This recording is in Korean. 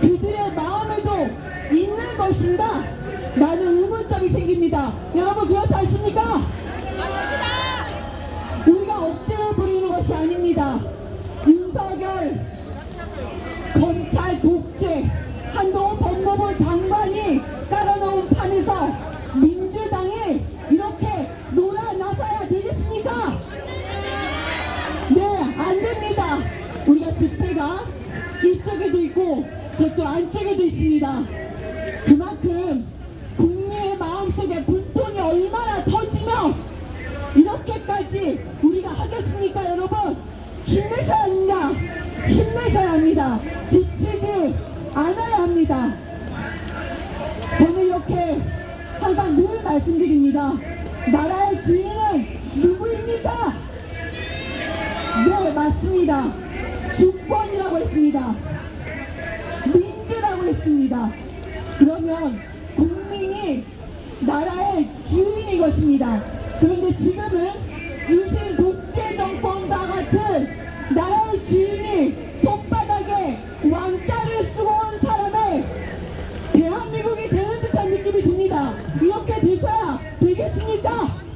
그들의 마음에도 있는 것인가? 많은 의문점이 생깁니다. 여러분 그렇지 않습니까? 우리가 억지로 부리는 것이 아닙니다. 윤석열 검찰 독재 한동훈 법무부 장관이 깔아놓은 판에서 민주당이 이렇게 놀아 나서야 되겠습니까? 네, 안 됩니다. 우리가 집회가 이쪽에도 있고 저쪽 안쪽에도 있습니다. 그만큼 국민의 마음속에 분통이 얼마나 터지면 이렇게까지 우리가 하겠습니까, 여러분? 힘내셔야 합니다. 힘내셔야 합니다. 지치지 않아야 합니다. 저는 이렇게 항상 늘 말씀드립니다. 나라의 주인은 누구입니까? 네, 맞습니다. 주권이라고 했습니다. 민주라고 했습니다. 그러면 국민이 나라의 주인인 것입니다. 그런데 지금은 유신 독재 정권과 같은 나라의 주인이 손바닥에 왕자를 쓰고 온 사람의 대한민국이 되는 듯한 느낌이 듭니다. 이렇게 되셔야 되겠습니까?